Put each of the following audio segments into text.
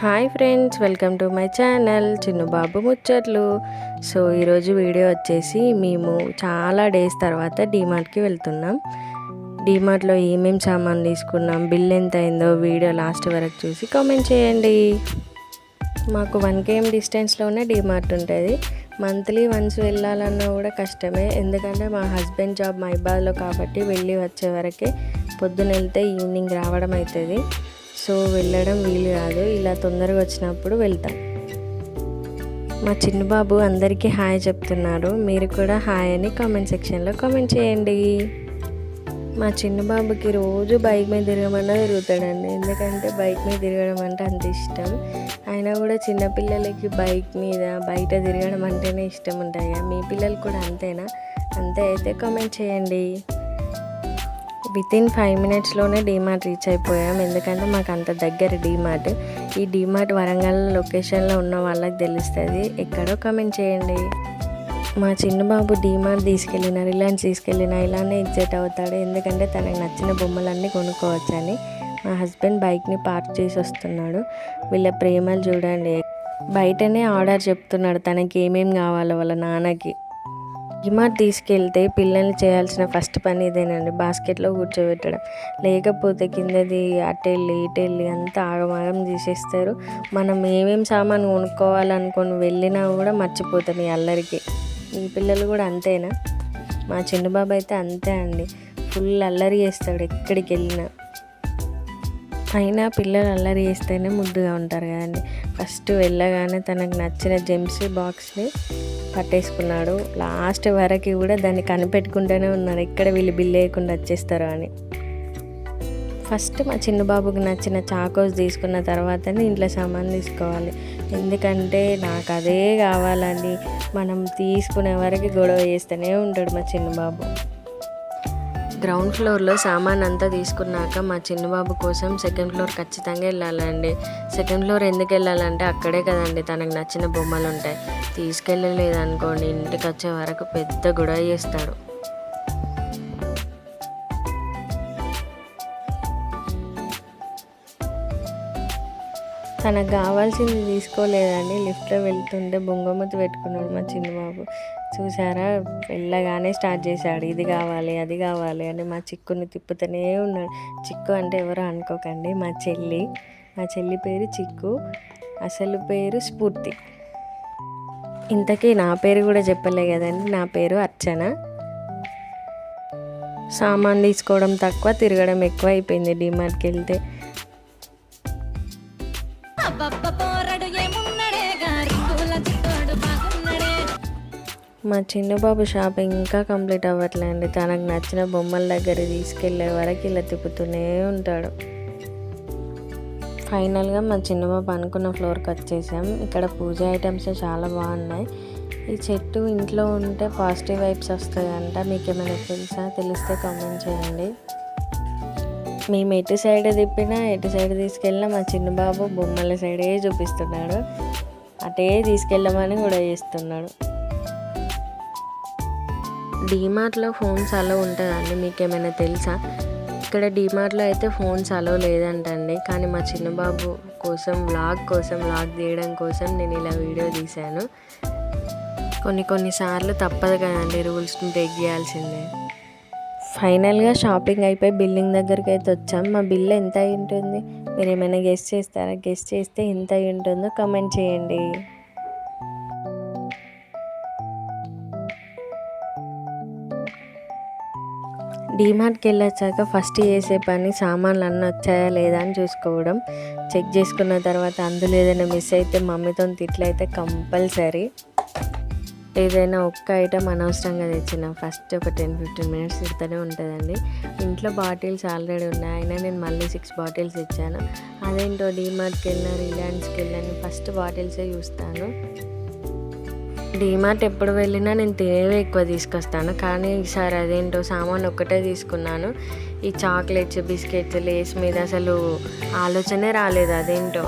Hi friends welcome to my channel Chinnababu ముచ్చట్లు. So ఈరోజు video వచ్చేసి మేము చాలా డేస్ తర్వాత డీమార్ట్కి వెళ్తున్నాం. డీమార్ట్లో ఏమేమి సామాన్ తీసుకున్నాం బిల్ ఎంత అయిందో వీడియో లాస్ట్ వరకు చూసి కామెంట్ చేయండి. మాకు వన్ కేఎం డిస్టెన్స్లోనే డీమార్ట్ ఉంటుంది. మంత్లీ వన్స్ వెళ్ళాలన్నా కూడా కష్టమే. ఎందుకంటే మా హస్బెండ్ జాబ్ మైబాద్లో కాబట్టి వెళ్ళి వచ్చే వరకే పొద్దున వెళ్తే ఈవినింగ్ రావడం అవుతుంది సో వెళ్ళడం వీలు కాదు. ఇలా తొందరగా వచ్చినప్పుడు వెళ్తాం. మా చిన్న బాబు అందరికీ హాయ్ చెప్తున్నారు మీరు కూడా హాయ్ అని కామెంట్ సెక్షన్లో కామెంట్ చేయండి. మా చిన్న బాబుకి రోజు బైక్ మీద తిరగమన్నా తిరుగుతాడండి. ఎందుకంటే బైక్ మీద తిరగడం అంటే అంత ఇష్టం. అయినా కూడా చిన్నపిల్లలకి బైక్ మీద బయట తిరగడం అంటేనే ఇష్టం ఉంటాయి మీ పిల్లలు కూడా అంతేనా? అంతే అయితే కామెంట్ చేయండి. విత్ ఇన్ ఫైవ్ మినిట్స్లోనే డీమార్ట్ రీచ్ అయిపోయాం. ఎందుకంటే మాకు అంత దగ్గర డీమార్ట్. ఈ డీమార్ట్ వరంగల్ లొకేషన్లో ఉన్న వాళ్ళకి తెలుస్తుంది. ఎక్కడో కామెంట్ చేయండి. మా చిన్న బాబు డీమార్ట్ తీసుకెళ్ళిన రిలయన్స్ తీసుకెళ్ళిన ఇలానే ఎగ్జైట్ అవుతాడు. ఎందుకంటే తనకు నచ్చిన బొమ్మలన్నీ కొనుక్కోవచ్చని మా హస్బెండ్ బైక్ని పార్క్ చేసి వస్తున్నాడు. వీళ్ళ ప్రేమలు చూడండి. బయటనే ఆర్డర్ చెప్తున్నాడు తనకి ఏమేమి కావాలో వాళ్ళ నాన్నకి. డిమార్ట్ తీసుకెళ్తే పిల్లల్ని చేయాల్సిన ఫస్ట్ పని ఇదేనండి. బాస్కెట్లో కూర్చోబెట్టడం. లేకపోతే కిందది అటెళ్ళి ఇటెళ్ళి అంతా ఆగమాగం తీసేస్తారు. మనం ఏమేమి సామాను కొనుక్కోవాలనుకొని వెళ్ళినా కూడా మర్చిపోతాం ఈ అల్లరికి. ఈ పిల్లలు కూడా అంతేనా? మా చిన్న బాబు అయితే అంతే అండి. ఫుల్ అల్లరి చేస్తాడు ఎక్కడికి వెళ్ళినా. అయినా పిల్లలు అల్లరి చేస్తేనే ముద్దుగా ఉంటారు కదండి. ఫస్ట్ వెళ్ళగానే తనకు నచ్చిన జెమ్స్ బాక్స్ని పట్టేసుకున్నాడు. లాస్ట్ వరకు కూడా దాన్ని కనిపెట్టుకుంటూనే ఉన్నాడు ఎక్కడ వీళ్ళు బిల్ వేయకుండా వచ్చేస్తారో అని. ఫస్ట్ మా చిన్న బాబుకి నచ్చిన చాకోస్ తీసుకున్న తర్వాతనే ఇంట్లో సామాన్ తీసుకోవాలి. ఎందుకంటే నాకు అదే కావాలని మనం తీసుకునే వరకు గొడవ చేస్తూనే ఉంటాడు మా చిన్న బాబు. గ్రౌండ్ ఫ్లోర్లో సామాన్ అంతా తీసుకున్నాక మా చిన్నబాబు కోసం సెకండ్ ఫ్లోర్ ఖచ్చితంగా వెళ్ళాలండి. సెకండ్ ఫ్లోర్ ఎందుకు వెళ్ళాలంటే అక్కడే కదండి తనకు నచ్చిన బొమ్మలు ఉంటాయి. తీసుకెళ్ళలేదనుకోండి ఇంటికి వచ్చే వరకు పెద్ద గొడవ చేస్తాడు తనకు కావాల్సింది తీసుకోలేదండి. లిఫ్ట్లో వెళ్తుంటే బొంగమతి పెట్టుకున్నాడు మా చిన్నబాబు. చూసారా వెళ్ళగానే స్టార్ట్ చేశాడు. ఇది కావాలి అది కావాలి అని మా చిక్కుని తిప్పుతూనే ఉన్నాడు. చిక్కు అంటే ఎవరో అనుకోకండి. మా చెల్లి మా చెల్లి పేరు చిక్కు. అసలు పేరు స్ఫూర్తి. ఇంతకీ నా పేరు కూడా చెప్పలే కదండి. నా పేరు అర్చన. సామాన్ తీసుకోవడం తక్కువ తిరగడం ఎక్కువ అయిపోయింది. డిమార్ట్కి వెళ్తే. పోరడు మా చిన్న బాబు షాపింగ్ ఇంకా కంప్లీట్ అవ్వట్లేండి తనకు నచ్చిన బొమ్మల దగ్గర తీసుకెళ్ళే వరకు ఇలా తిప్పుతూనే ఉంటాడు. ఫైనల్గా మా చిన్న బాబు అనుకున్న ఫ్లోర్కి వచ్చేసాం ఇక్కడ పూజ ఐటమ్స్ చాలా బాగున్నాయి. ఈ చెట్టు ఇంట్లో ఉంటే పాజిటివ్ వైబ్స్ వస్తాయంట. మీకు ఏమైనా తెలుసా? తెలిస్తే కామెంట్ చేయండి. మేము ఎటు సైడ్ తిప్పినా ఎటు సైడ్ తీసుకెళ్ళినా మా చిన్న బాబు బొమ్మల సైడే చూపిస్తున్నాడు. అటే తీసుకెళ్ళమని కూడా చేస్తున్నాడు. డీమార్ట్లో ఫోన్స్ అలో ఉంటుందండి మీకు ఏమైనా తెలుసా? ఇక్కడ డీమార్ట్లో అయితే ఫోన్స్ అలో లేదంటండి కానీ మా చిన్నబాబు కోసం వ్లాగ్ కోసం వ్లాగ్ తీయడం కోసం నేను ఇలా వీడియో తీశాను. కొన్ని కొన్నిసార్లు తప్పదు కదండి రూల్స్ని బ్రేక్ చేయాల్సిందే. ఫైనల్గా షాపింగ్ అయిపోయి బిల్లింగ్ దగ్గరికి అయితే వచ్చాం. మా బిల్ ఎంత అయి ఉంటుంది? మీరు ఏమైనా గెస్ట్ చేస్తారా? గెస్ట్ చేస్తే ఎంత అయి ఉంటుందో కమెంట్ చేయండి. డీమార్ట్కి వెళ్ళొచ్చాక ఫస్ట్ చేసే పని సామాన్లు అన్నీ వచ్చాయా లేదా అని చూసుకోవడం. చెక్ చేసుకున్న తర్వాత అందులో ఏదైనా మిస్ అయితే మమ్మీతో తిట్లయితే కంపల్సరీ. ఏదైనా ఒక్క ఐటెం అనవసరంగా తెచ్చిన ఫస్ట్ ఒక టెన్ ఫిఫ్టీన్ మినిట్స్ ఇస్తూనే ఉంటుందండి. ఇంట్లో బాటిల్స్ ఆల్రెడీ ఉన్నాయి. అయినా నేను మళ్ళీ సిక్స్ బాటిల్స్ ఇచ్చాను అదేంటో డీమార్ట్కి వెళ్ళినా రిలయన్స్కి వెళ్ళాను ఫస్ట్ బాటిల్సే చూస్తాను. డీమార్ట్ ఎప్పుడు వెళ్ళినా నేను తినేవే ఎక్కువ తీసుకొస్తాను. కానీ ఈసారి అదేంటో సామాన్ ఒక్కటే తీసుకున్నాను. ఈ చాక్లెట్స్ బిస్కెట్స్ లేస్ మీద అసలు ఆలోచనే రాలేదు అదేంటో.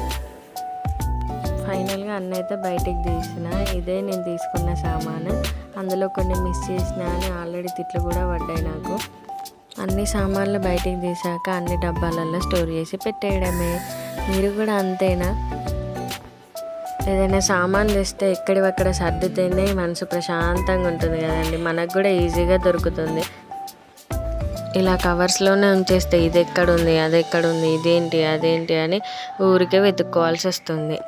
ఫైనల్గా అన్న అయితే బయటికి తీసిన. ఇదే నేను తీసుకున్న సామాను. అందులో కొన్ని మిస్ చేసిన అని ఆల్రెడీ తిట్లు కూడా పడ్డాయి నాకు. అన్ని సామాన్లు బయటికి తీసాక అన్ని డబ్బాలలో స్టోర్ చేసి పెట్టేయడమే. మీరు కూడా అంతేనా? ఏదైనా సామాన్ తెస్తే ఎక్కడివక్కడ సర్దితేనే మనసు ప్రశాంతంగా ఉంటుంది కదండి. మనకు కూడా ఈజీగా దొరుకుతుంది. ఇలా కవర్స్లోనే ఉంచేస్తే ఇది ఎక్కడుంది అది ఎక్కడుంది ఇదేంటి అదేంటి అని ఊరికే వెతుక్కోవాల్సి వస్తుంది.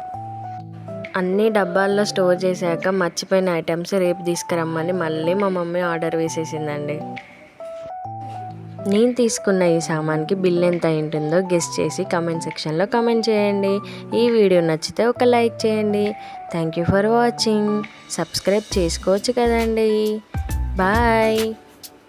అన్ని డబ్బాల్లో స్టోర్ చేశాక మర్చిపోయిన ఐటమ్స్ రేపు తీసుకురమ్మని మళ్ళీ మా మమ్మీ ఆర్డర్ వేసేసిందండి. నేను తీసుకున్న ఈ సామాన్కి బిల్ ఎంత ఉంటుందో గెస్ట్ చేసి కమెంట్ సెక్షన్లో కమెంట్ చేయండి. ఈ వీడియో నచ్చితే ఒక లైక్ చేయండి. Thank you for watching subscribe చేసుకోవచ్చు కదండి. బాయ్